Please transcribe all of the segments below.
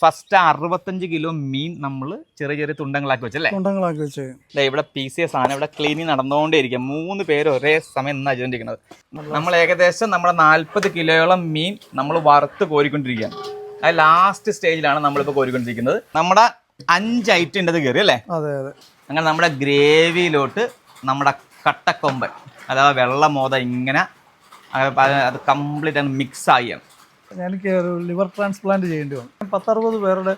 First അറുപത്തഞ്ച് kilo മീൻ നമ്മൾ ചെറിയ ചെറിയ തുണ്ടങ്ങളാക്കി വെച്ചല്ലേ? തുണ്ടങ്ങളാക്കി വെച്ച്. ഇവിടെ പി സി എസ് ആണ് ഇവിടെ ക്ലീനിങ് നടന്നുകൊണ്ടേയിരിക്കുക മൂന്ന് പേര് ഒരേ സമയം നിന്ന് അജണ്ടിരിക്കുന്നത് നമ്മൾ ഏകദേശം നമ്മുടെ നാൽപ്പത് കിലോയോളം മീൻ നമ്മൾ വറുത്ത് കോരിക്കൊണ്ടിരിക്കുകയാണ്. അത് ലാസ്റ്റ് സ്റ്റേജിലാണ് നമ്മളിപ്പോൾ കോരിക്കൊണ്ടിരിക്കുന്നത്. നമ്മുടെ അഞ്ച് ഐറ്റം ഉണ്ട് കയറി അല്ലേ? അതെ അതെ. അങ്ങനെ നമ്മുടെ ഗ്രേവിയിലോട്ട് നമ്മുടെ കട്ടക്കൊമ്പൻ അഥവാ വെള്ളമോത ഇങ്ങനെ അത് കംപ്ലീറ്റ് ആണ്. മിക്സ് ആയിയാണ് എനിക്ക് ലിവർ ട്രാൻസ്പ്ലാന്റ് ചെയ്യേണ്ടി വന്നു. പത്തറുപത് പേരുടെ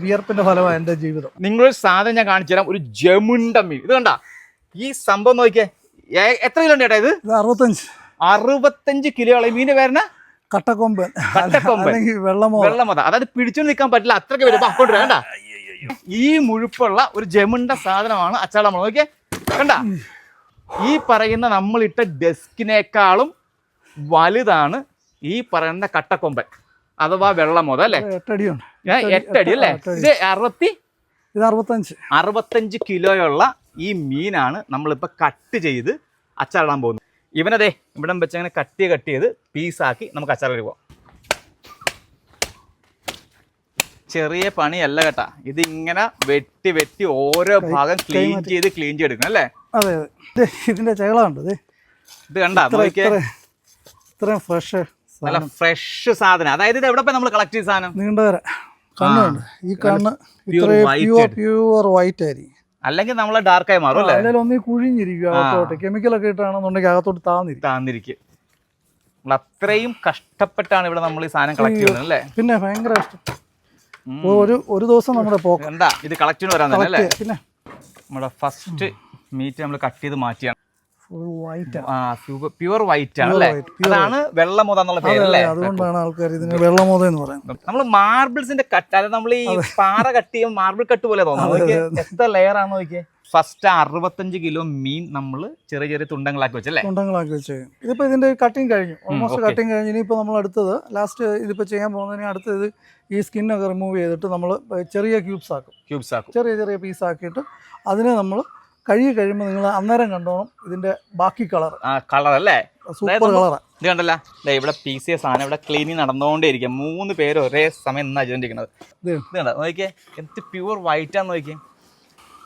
വിയർപ്പിന്റെ ഫലമാണ് എന്റെ ജീവിതം. നിങ്ങളൊരു സാധനം ഞാൻ കാണിച്ചു തരാം. ഒരു ജമുണ്ട മീൻ. ഇത് കണ്ട? ഈ സംഭവം നോക്കിയേ. എത്ര കിലോ ഉണ്ട് ചേട്ടാ ഇത്? അറുപത്തഞ്ച്. അറുപത്തഞ്ച് കിലോയുള്ള ഈ മീന് പേരണ കട്ടക്കൊമ്പൻ. കട്ടക്കൊമ്പൻ. വെള്ളമോ? വെള്ളമത അതായത് പിടിച്ചു നിൽക്കാൻ പറ്റില്ല. അത്രയ്ക്ക് വരും. അക്കൗണ്ട് വേണ്ട ഈ മുഴുപ്പുള്ള ഒരു ജമുണ്ട സാധനമാണ് അച്ചാള നമ്മൾ നോക്കിയേ. കണ്ട? ഈ പറയുന്ന നമ്മളിട്ട ഡെസ്കിനേക്കാളും വലുതാണ് ഈ പറയുന്ന കട്ടക്കൊമ്പൻ. അഥവാ വെള്ളമോ അല്ലേ? ഞാൻ എട്ടടി അല്ലേ? ഇത് അറുപത്തി? ഇത് അറുപത്തഞ്ച്. അറുപത്തഞ്ച് കിലോയുള്ള ഈ മീനാണ് നമ്മളിപ്പോൾ കട്ട് ചെയ്ത് അച്ചാറിടാൻ പോകുന്നത്. ഇവനതേ ഇവിടം വെച്ച് അങ്ങനെ കട്ട് ചെയ്ത് കട്ട് ചെയ്ത് പീസാക്കി നമുക്ക് അച്ചാറിട്ട് പോവാം. ചെറിയ പണിയല്ല കേട്ടാ. ഇത് ഇങ്ങനെ വെട്ടി വെട്ടി ഓരോ ഭാഗം ക്ലീൻ ചെയ്ത് ക്ലീൻ ചെയ്തെടുക്കണം അല്ലേ? അതെ അതെ. ഇതിന്റെ ചകളമുണ്ട് ഇത് കണ്ട ഇത്രയും ഫ്രഷ് നല്ല ഫ്രഷ് സാധനം. അതായത് ഇത് എവിടെ പോയി നമ്മൾ കളക്ട് ചെയ്ത സാധനം? നീണ്ടവര കണ്ണുണ്ട്. ഈ കണ്ണ് പ്യൂർ പ്യൂർ വൈറ്റ് ആയിരിക്കും. അല്ലെങ്കിൽ നമ്മൾ ഡാർക്കായി മാറും അല്ലേ? അതിൽ ഒന്നീ കുഴിഞ്ഞിരിക്കും അകത്തോട്ട്. കെമിക്കലൊക്കെ ഇട്ടാണെന്നുണ്ടെങ്കിൽ അകത്തോട്ട് താന്നിരിക്കും. താന്നിരിക്കും. നമ്മൾ അത്രയും കഷ്ടപ്പെട്ടാണ് ഇവിടെ നമ്മൾ ഈ സാധനം കളക്ട് ചെയ്യുന്നത് അല്ലേ? പിന്നെ ഭയങ്കര ഇഷ്ടം. ഒരു ഒരു ദിവസം നമ്മുടെ പോക്ക്. എന്താ? ഇത് കളക്ട് വരാൻ തന്നെ അല്ലേ? പിന്നെ. നമ്മുടെ ഫസ്റ്റ് മീറ്റ് നമ്മൾ കട്ട് ചെയ്ത് മാറ്റിയാണ്. പ്യുവർ വൈറ്റ് ആണ് അല്ലേ? അതാണ് വെള്ളമോത എന്നുള്ള പേരല്ലേ അതുകൊണ്ടാണ് ആൾക്കാർ ഇതിന് വെള്ളമോത എന്ന് പറയുന്നത്. നമ്മൾ മാർബിൾസിന്റെ കട്ട് അതായത് നമ്മൾ ഈ പാറ കട്ട് ചെയ്യുമ്പോൾ മാർബിൾ കട്ട് പോലെ തോന്നുന്നു. എത്ര ലെയർ ആണ് നോക്കിയേ? ഫസ്റ്റ് അറുപത്തഞ്ച് കിലോ മീൻ നമ്മൾ ചെറിയ ചെറിയ തുണ്ടങ്ങളാക്കി വെച്ചല്ലേ? തുണ്ടങ്ങളാക്കി വെച്ച്. ഇതിപ്പോ ഇതിന്റെ കട്ടിങ് കഴിഞ്ഞു. ഓൾമോസ്റ്റ്. കട്ടിങ് കഴിഞ്ഞ് ഇനിയിപ്പോ നമ്മൾ അടുത്തത് ലാസ്റ്റ് ഇതിപ്പോ ചെയ്യാൻ പോകുന്നതിന് അടുത്തത് ഈ സ്കിൻ ഒക്കെ റിമൂവ് ചെയ്തിട്ട് നമ്മൾ ചെറിയ ക്യൂബ്സ് ആക്കും. ക്യൂബ്സ് ആക്കും. ചെറിയ ചെറിയ പീസ് ആക്കിയിട്ട് അതിനെ നമ്മൾ കഴുകി കഴിയുമ്പോൾ നിങ്ങൾ അന്നേരം കണ്ടോണം ഇതിന്റെ ബാക്കി കളർ. ആ കളർ അല്ലേ സൂപ്പർ കളറാണ് ഇത് കണ്ടല്ലേ? ഇവിടെ പി സി എസ് ആണ് ഇവിടെ ക്ലീനിങ് നടന്നുകൊണ്ടേയിരിക്കുക മൂന്ന് പേര് ഒരേ സമയം നിന്ന് അജണ്ടിരിക്കുന്നത് ഇത് കണ്ട? നോക്കിയേ എന്ത് പ്യുവർ വൈറ്റ് ആന്ന് നോക്കിയേ.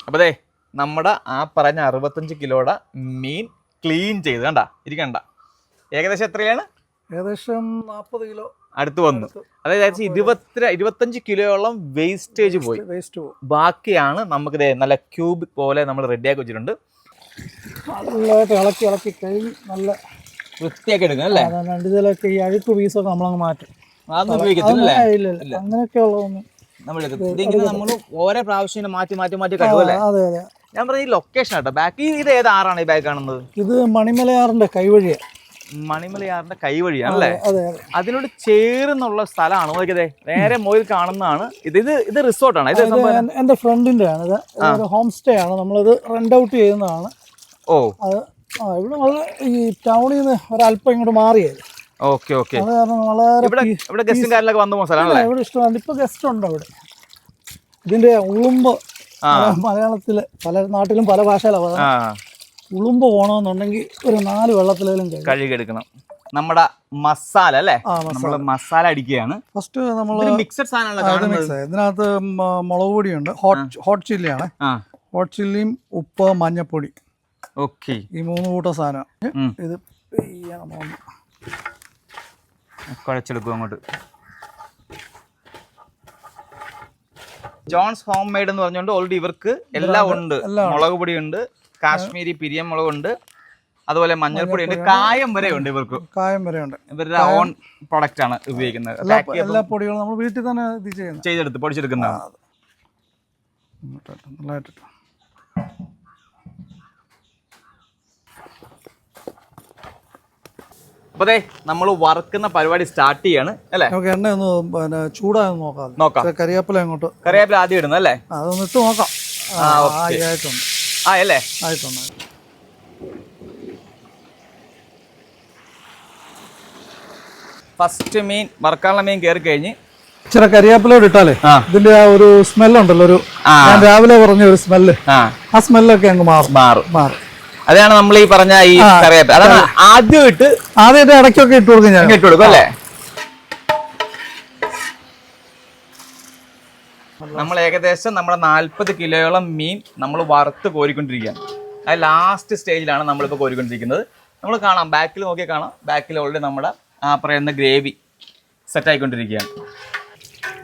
അപ്പോൾ ദേ നമ്മുടെ ആ പറഞ്ഞ അറുപത്തഞ്ച് കിലോയുടെ മീൻ ക്ലീൻ ചെയ്ത് കണ്ട ഇരിക്കണ്ട. ഏകദേശം എത്രയാണ് ഏകദേശം നാൽപ്പത് കിലോ. അടുത്ത് വന്നു. അതായത് ഇരുപത്തി ഇരുപത്തഞ്ച് കിലോയോളം വേസ്റ്റേജ് പോയി. വേസ്റ്റ് ബാക്കിയാണ് നമുക്ക് നല്ല ക്യൂബ് പോലെ നമ്മൾ റെഡിയാക്കി വെച്ചിട്ടുണ്ട്. നല്ലതായിട്ട് ഇളക്കി ഇളക്കി കൈ നല്ല വൃത്തിയാക്കി എടുക്കണം അല്ലേ? രണ്ട് ഇതിലൊക്കെ ഈ അഴുക്ക് പീസൊക്കെ നമ്മളങ്ങ് മാറ്റും. അതൊന്നും ഉപയോഗിക്കത്തില്ല ആ, ഇല്ല ഇല്ല. അങ്ങനെയൊക്കെ ഉള്ളതൊന്നും നമ്മൾ നമ്മൾ ഓരോ പ്രാവശ്യം മാറ്റി മാറ്റി മാറ്റി കഴിവല്ലേ അതെ അതെ. ഞാൻ പറഞ്ഞ ഈ ലൊക്കേഷൻ ആട്ടോ. ബാക്ക് ഇത് ഏത് ആറാണ് ഈ ബാഗ് കാണുന്നത്? ഇത് മണിമലയാറിന്റെ കൈവഴിയാണ് മണിമലയാറിന്റെ കൈവഴിയാണ് അല്ലേ? അതെ അതിനോട് ചേർന്നുള്ള സ്ഥലമാണ്. നോക്കിയതേ നേരെ മോയിൽ കാണുന്നതാണ്. ഇത് ഇത് ഇത് റിസോർട്ടാണ്. ഇത് എന്റെ ഫ്രണ്ടിന്റെ ആണ് ഇത് ഹോം സ്റ്റേ ആണ്. നമ്മളിത് റെന്റ് ഔട്ട് ചെയ്യുന്നതാണ്. ഓ. അത് ആ ഇവിടെ വളരെ ഈ ടൗണിൽ നിന്ന് ഒരല്പം ഇങ്ങോട്ട് മാറിയത് ഓക്കെ ഓക്കെ. അത് കാരണം വളരെ ഇവിടെ ഇവിടെ ഗസ്റ്റും കാര്യങ്ങളൊക്കെ വന്നു പോകുന്ന സ്ഥലമാണ് ഇവിടെ ഇഷ്ടമാണ്. ഇപ്പൊ ഗസ്റ്റ് ഉണ്ട് അവിടെ. ഇതിന്റെ ഉളുമ്പ്. മലയാളത്തിൽ പല നാട്ടിലും പല ഭാഷയിലാണ് ഉളുമ്പ് പോകണമെന്നുണ്ടെങ്കിൽ ഒരു നാല് വെള്ളത്തിലും കഴുകെടുക്കണം കഴുകിയെടുക്കണം. നമ്മുടെ മസാല അല്ലേ? നമ്മൾ മസാല. അടിക്കുകയാണ്. ഫസ്റ്റ് നമ്മൾ മിക്സഡ് സാധനം ഇതിനകത്ത് മുളക് പൊടിയുണ്ട്. ഹോട്ട് ഹോട്ട് ചില്ലിയാണ്. ഹോട്ട് ചില്ലിയും ഉപ്പ് മഞ്ഞപ്പൊടി. ഓക്കെ. ഈ മൂന്ന് കൂട്ട സാധനം. ഇത്. കുഴച്ചെടുക്കും അങ്ങോട്ട്. ജോൺസ് ഹോം മെയ്ഡ് എന്ന് പറഞ്ഞുകൊണ്ട് ഓൾറെഡി ഇവർക്ക് എല്ലാം ഉണ്ട്. മുളക് പൊടി ഉണ്ട് കാശ്മീരി പിരിയം മുളക് ഉണ്ട് അതുപോലെ മഞ്ഞൾപ്പൊടി ഉണ്ട്. കായം വരെ ഉണ്ട് ഇവർക്ക്. കായം വരെ ഉണ്ട്. ഇവരുടെ ഓൺ പ്രൊഡക്റ്റ് ആണ് ഉപയോഗിക്കുന്നത്. എല്ലാ പൊടികളും നമ്മൾ വീട്ടിൽ തന്നെ ഇത് ചെയ്യുന്നത്. ചെയ്തെടുത്ത് പൊടിച്ചെടുക്കുന്നതാണ്. ഇങ്ങോട്ട് നല്ലതായിട്ട് അപ്പൊ നമ്മൾ വറുക്കുന്ന പരിപാടി സ്റ്റാർട്ട് ചെയ്യാണ് അല്ലേ? നമുക്ക് എണ്ണ ഒന്ന് പിന്നെ ചൂടായൊന്ന് നോക്കാം. നോക്കാം. പക്ഷേ അങ്ങോട്ട്. കറിവേപ്പില ആദ്യം ഇടുന്നത് അല്ലേ? അതൊന്ന് ഇട്ട് നോക്കാം. ആ, ഓക്കേ. ആയിട്ടുണ്ട്. ആ അല്ലേ ആയിട്ടുണ്ട്. ഫസ്റ്റ് മീൻ വറുക്കാനുള്ള മീൻ കയറി കഴിഞ്ഞ്. ഇച്ചിരി കരിയാപ്പിലോട് ഇട്ടാലേ. ഇതിന്റെ ആ ഒരു സ്മെല്ലുണ്ടല്ലോ ഒരു ഞാൻ രാവിലെ പറഞ്ഞ ഒരു സ്മെല്ല്. ആ. ആ സ്മെല്ലൊക്കെ അങ്ങ് മാറും. മാറും. മാറും. അതാണ് നമ്മൾ ഈ പറഞ്ഞ ഈ കറിവേപ്പില അതാണ് ആദ്യം ഇട്ട് ആദ്യം ഇടയ്ക്കൊക്കെ ഇട്ട് കൊടുക്കും ഞാൻ. ഇട്ട് കൊടുക്കും അല്ലേ? നമ്മൾ ഏകദേശം നമ്മുടെ നാൽപ്പത് കിലോയോളം മീൻ നമ്മൾ വറുത്ത് കോരിക്കൊണ്ടിരിക്കുകയാണ്. അത് ലാസ്റ്റ് സ്റ്റേജിലാണ് നമ്മളിപ്പോൾ കോരിക്കൊണ്ടിരിക്കുന്നത്. നമ്മൾ കാണാം ബാക്കിൽ നോക്കി കാണാം. ബാക്കിൽ ഓൾറെഡി നമ്മുടെ ആ പറയുന്ന ഗ്രേവി സെറ്റ് ആയിക്കൊണ്ടിരിക്കുകയാണ്.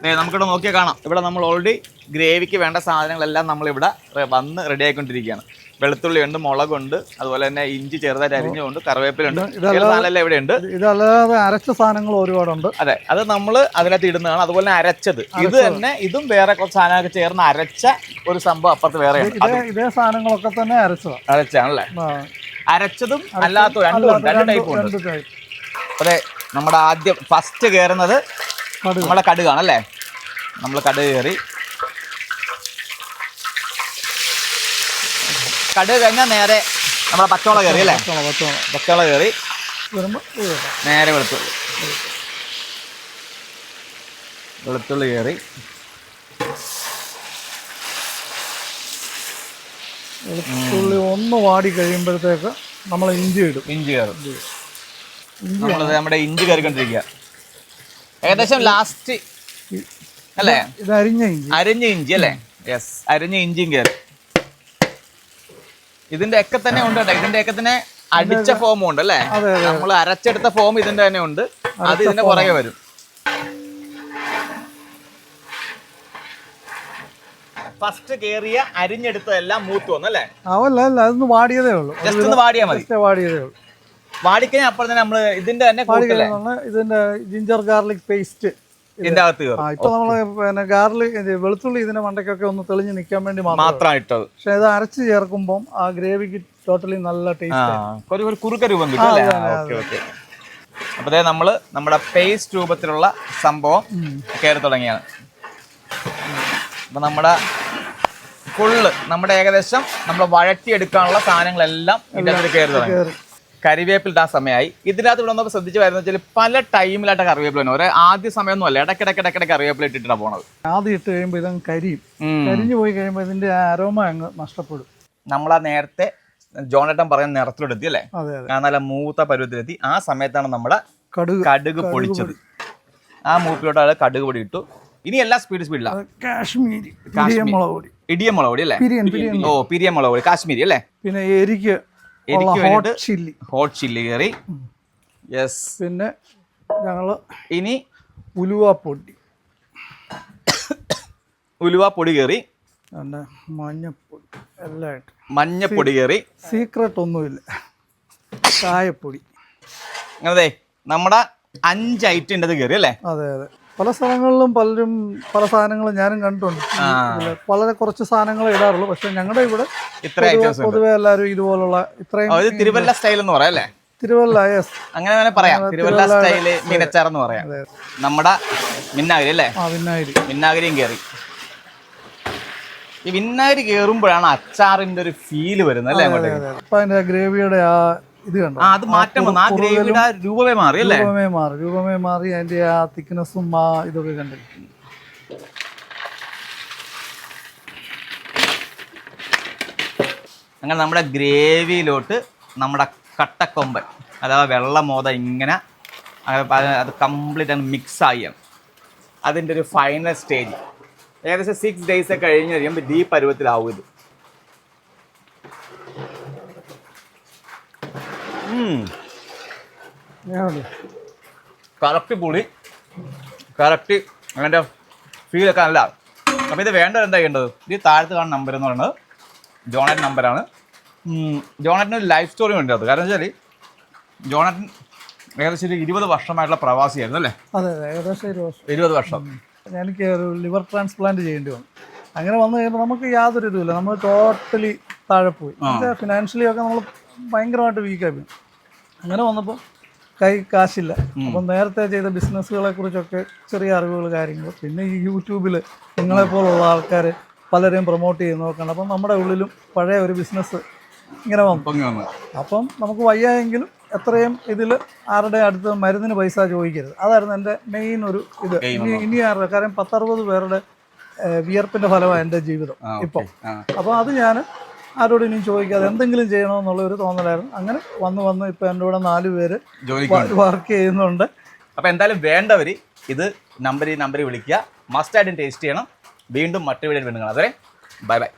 ദേ നമുക്കിവിടെ നോക്കിയാൽ കാണാം. ഇവിടെ നമ്മൾ ഓൾറെഡി ഗ്രേവിക്ക് വേണ്ട സാധനങ്ങളെല്ലാം നമ്മളിവിടെ വന്ന് റെഡി ആയിക്കൊണ്ടിരിക്കുകയാണ്. വെളുത്തുള്ളി ഉണ്ട് മുളകുണ്ട് അതുപോലെ തന്നെ ഇഞ്ചി ചെറുതായിട്ട് അരിഞ്ഞുകൊണ്ട് കറിവേപ്പിലുണ്ട്. സാധനമെല്ലാം ഇവിടെ ഉണ്ട്? ഇത് ഇതല്ലാതെ അരച്ച സാധനങ്ങൾ ഒരുപാടുണ്ട്. അതെ അത് നമ്മൾ അതിനകത്ത് ഇടുന്നതാണ് അതുപോലെ തന്നെ അരച്ചത്. ഇത് തന്നെ ഇതും വേറെ കുറച്ച് സാധനമൊക്കെ ചേർന്ന് അരച്ച ഒരു സംഭവം അപ്പുറത്ത് വേറെ ഇതേ സാധനങ്ങളൊക്കെ തന്നെ അരച്ചതാണ് അരച്ചാണല്ലേ അരച്ചതും അല്ലാത്ത രണ്ടും രണ്ട് ടൈപ്പ് ഉണ്ട്. അതെ നമ്മുടെ ആദ്യം ഫസ്റ്റ് കയറുന്നത്. നമ്മുടെ കടുകാണല്ലേ നമ്മൾ കടുക് കയറി കടുക് കഴിഞ്ഞാൽ നേരെ നമ്മളെ പച്ചമുളക് കയറി അല്ലേ? പച്ചമുളക്, കയറി. നേരെ വെളുത്തുള്ളി. വെളുത്തുള്ളി കയറി വെളുത്തുള്ളി ഒന്ന് വാടി കഴിയുമ്പോഴത്തേക്ക് നമ്മൾ ഇഞ്ചി ഇടും. ഇഞ്ചി കയറും. നമ്മളത് നമ്മുടെ ഇഞ്ചി കയറിക്കൊണ്ടിരിക്കുക. ഏകദേശം ലാസ്റ്റ് അല്ലേ? ഇത് അരിഞ്ഞ ഇഞ്ചി. അരിഞ്ഞ ഇഞ്ചി അല്ലേ? യെസ് അരിഞ്ഞ ഇഞ്ചിയും കയറി. ഇതിന്റെ ഒക്കെ തന്നെ ഉണ്ട് കേട്ടോ. ഇതിന്റെ ഒക്കെ തന്നെ അടിച്ച ഫോമും ഉണ്ട് അല്ലേ? നമ്മൾ അരച്ചെടുത്ത ഫോം ഇതിന്റെ തന്നെ ഉണ്ട്. അത് ഇതിന്റെ പുറകെ വരും. ഫസ്റ്റ് കേറിയ അരിഞ്ഞെടുത്തതെല്ലാം മൂത്ത് വന്നു അല്ലേ? അവല്ല അല്ല അതൊന്ന് വാടിയതേ ഉള്ളൂ. ജസ്റ്റ് ഒന്ന് വാടിയാൽ മതി. ജസ്റ്റ് വാടിയതേ ഉള്ളൂ. വാടിക്കഴിഞ്ഞാൽ അപ്പുറം തന്നെ നമ്മൾ ഇതിന്റെ തന്നെ ഇതിന്റെ ജിഞ്ചർ ഗാർലിക് പേസ്റ്റ് ഇതിന്റെ അകത്ത് കയറും. ഇപ്പൊ നമ്മൾ പിന്നെ ഗാർലി വെളുത്തുള്ളി ഇതിന്റെ മണ്ടയ്ക്കൊക്കെ ഒന്ന് തെളിഞ്ഞ് നിൽക്കാൻ വേണ്ടി മാത്രം. മാത്രമാണ് ഇട്ടത് പക്ഷെ ഇത് അരച്ച് ചേർക്കുമ്പോൾ ആ ഗ്രേവിക്ക് ടോട്ടലി നല്ല ടേസ്റ്റ് ഒരു കുറുക്ക രൂപം കിട്ടും അല്ലേ? ഓക്കെ ഓക്കെ അപ്പൊ ദേ നമ്മൾ നമ്മുടെ പേസ്റ്റ് രൂപത്തിലുള്ള സംഭവം കയറി തുടങ്ങിയാണ്. അപ്പൊ നമ്മുടെ ഫുള്ള് നമ്മുടെ ഏകദേശം നമ്മൾ വഴറ്റിയെടുക്കാനുള്ള സാധനങ്ങളെല്ലാം ഇതിനകത്ത് കയറി തുടങ്ങി. കയറി ഇടാൻ സമയമായി. ഇതിനകത്ത് ഇവിടെ നമ്മൾ ശ്രദ്ധിച്ച് വരുന്ന വെച്ചാൽ പല ടൈമിലായിട്ട് കറിവേപ്പില തന്നെ ഒരേ ആദ്യ സമയമൊന്നും അല്ല. ഇടയ്ക്കിടയ്ക്ക് ഇടയ്ക്കിടയ്ക്ക് കറിവേപ്പില ഇട്ടിട്ടാണ് പോണത്. ആദ്യം ഇട്ട് കഴിയുമ്പോൾ ഇതങ്ങ് കരിയും. കരിഞ്ഞു പോയി കഴിയുമ്പോൾ ഇതിന്റെ ആരോമ അങ്ങ് നഷ്ടപ്പെടും. നമ്മളാ നേരത്തെ ജോണേട്ടൻ പറയുന്ന നിറത്തിലെത്തി അല്ലേ? നല്ല മൂത്ത പരുവത്തിലെത്തി. ആ സമയത്താണ് നമ്മുടെ കടുക് കടുക് പൊടിച്ചത്. ആ മൂപ്പിലോട്ട് അത് കടുക് പൊടി ഇട്ടു. ഇനി എല്ലാ സ്പീഡ് സ്പീഡിലാണ് ഇടിയ കാശ്മീരി മുളക് പൊടി. ഇടിയം മുളക് പൊടി അല്ലേ? ഓ പിരിയ മുളക് പൊടി. കാശ്മീരി അല്ലേ? പിന്നെ എരിക്ക് ചില്ലി ഹോട്ട് ചില്ലി യെസ് പിന്നെ ഞങ്ങൾ ഇനി ഉലുവാപ്പൊടി. ഉലുവാപ്പൊടി ഉലുവ പൊടി കയറി പിന്നെ മഞ്ഞപ്പൊടി. എല്ലാം ഇട്ട് മഞ്ഞപ്പൊടി കയറി സീക്രട്ട് ഒന്നുമില്ല ചായപ്പൊടി. അതെ നമ്മുടെ അഞ്ച് ഐറ്റം കയറി അല്ലേ? അതെ അതെ. പല സ്ഥലങ്ങളിലും പലരും പല സാധനങ്ങളും ഞാനും കണ്ടിട്ടുണ്ട്. വളരെ കുറച്ച് സാധനങ്ങൾ ഇടാറുള്ളൂ. പക്ഷെ ഞങ്ങളുടെ ഇവിടെ പൊതുവെ- എല്ലാവരും ഇതുപോലുള്ള ഇത്രയും ഇത് തിരുവല്ല സ്റ്റൈൽ എന്ന് പറയാം അല്ലേ? തിരുവല്ല യെസ് അങ്ങനെ പറയാം. തിരുവല്ല സ്റ്റൈൽ മീനച്ചാർ എന്ന് പറയാം. നമ്മുടെ മിന്നാഗിരി അല്ലേ? വിന്നാഗിരിയും കയറി ഈ വിന്നാഗിരി കയറുമ്പോഴാണ് അച്ചാറിന്റെ ഒരു ഫീൽ വരുന്നത് അല്ലേ ഗ്രേവിയുടെ ആ ഇത് കണ്ടോ? ആ അത് മാറ്റം വന്നു. ആ ഗ്രേവിയുടെ ആ രൂപമേ മാറി അല്ലേ? രൂപമേ മാറി. രൂപമേ മാറി. അതിന്റെ ആ തിക്നെസ്സും ആ ഇതൊക്കെ കണ്ടിട്ട് അങ്ങനെ നമ്മുടെ ഗ്രേവിയിലോട്ട് നമ്മുടെ കട്ടക്കൊമ്പൻ അഥവാ വെള്ള മോത ഇങ്ങനെ അത് കംപ്ലീറ്റ് അങ്ങ് മിക്സ് ആയിരുന്നു അതിന്റെ ഒരു ഫൈനൽ സ്റ്റേജ് ഏകദേശം സിക്സ് ഡേയ്സ് ഒക്കെ കഴിഞ്ഞ് കഴിയുമ്പോൾ ഡീ പരുവത്തിലാവും ഇത്. കറക്റ്റ് പുളി കറക്റ്റ് അതിന്റെ ഫീലൊക്കെ നല്ല. അപ്പോൾ ഇത് വേണ്ടത് എന്താ ചെയ്യേണ്ടത്? ഇത് താഴത്ത് കാണുന്ന നമ്പർ എന്ന് പറയുന്നത് ജോണറ്റ് നമ്പറാണ് ജോണറ്റിന് ഒരു ലൈഫ് സ്റ്റോറി ഉണ്ട് അത്. കാരണം വെച്ചാൽ ജോണറ്റൻ ഏകദേശം ഒരു ഇരുപത് വർഷമായിട്ടുള്ള പ്രവാസിയായിരുന്നു അല്ലേ? അതെ അതെ ഏകദേശം വർഷം. ഇരുപത് വർഷം. എനിക്ക് ഒരു ലിവർ ട്രാൻസ്പ്ലാന്റ് ചെയ്യേണ്ടി വന്നു. അങ്ങനെ വന്നു കഴിയുമ്പോൾ നമുക്ക് യാതൊരു ഇതുമില്ല. നമ്മൾ ടോട്ടലി താഴെ പോയി. ഫിനാൻഷ്യലി ഒക്കെ നമ്മൾ ഭയങ്കരമായിട്ട് വീക്കായി പോയി. അങ്ങനെ വന്നപ്പോൾ കൈ കാശില്ല. അപ്പം നേരത്തെ ചെയ്ത ബിസിനസ്സുകളെ കുറിച്ചൊക്കെ ചെറിയ അറിവുകൾ കാര്യങ്ങൾ. പിന്നെ ഈ യൂട്യൂബിൽ നിങ്ങളെപ്പോലുള്ള ആൾക്കാർ പലരെയും പ്രൊമോട്ട് ചെയ്ത് നോക്കണം. അപ്പം നമ്മുടെ ഉള്ളിലും പഴയ ഒരു ബിസിനസ് ഇങ്ങനെ വന്നു. അപ്പം നമുക്ക് വയ്യായെങ്കിലും എത്രയും ഇതിൽ ആരുടെ അടുത്ത് മരുന്നിന് പൈസ ചോദിക്കരുത്. അതായിരുന്നു എന്റെ മെയിൻ ഒരു ഇത്. ഇനി ഇനി ആരുടെ കാരണം പത്തറുപത് പേരുടെ വിയർപ്പിന്റെ ഫലമാണ് എന്റെ ജീവിതം ഇപ്പം. അപ്പം അപ്പോൾ അത് ഞാൻ ആരോടും ഇനിയും ചോദിക്കാതെ എന്തെങ്കിലും ചെയ്യണമെന്നുള്ള ഒരു തോന്നലായിരുന്നു. അങ്ങനെ വന്ന് വന്ന് ഇപ്പം എന്റെ കൂടെ നാല് പേര് വർക്ക് ചെയ്യുന്നുണ്ട്. അപ്പോൾ എന്തായാലും വേണ്ടവർ ഇത് നമ്പർ ഈ നമ്പറിൽ വിളിക്കുക. മസ്റ്റ് ആയിട്ടും ടേസ്റ്റ് ചെയ്യണം. വീണ്ടും മറ്റൊരു വീഡിയോ വീണ്ടും അതുവരെ അതെ ബൈ ബൈ.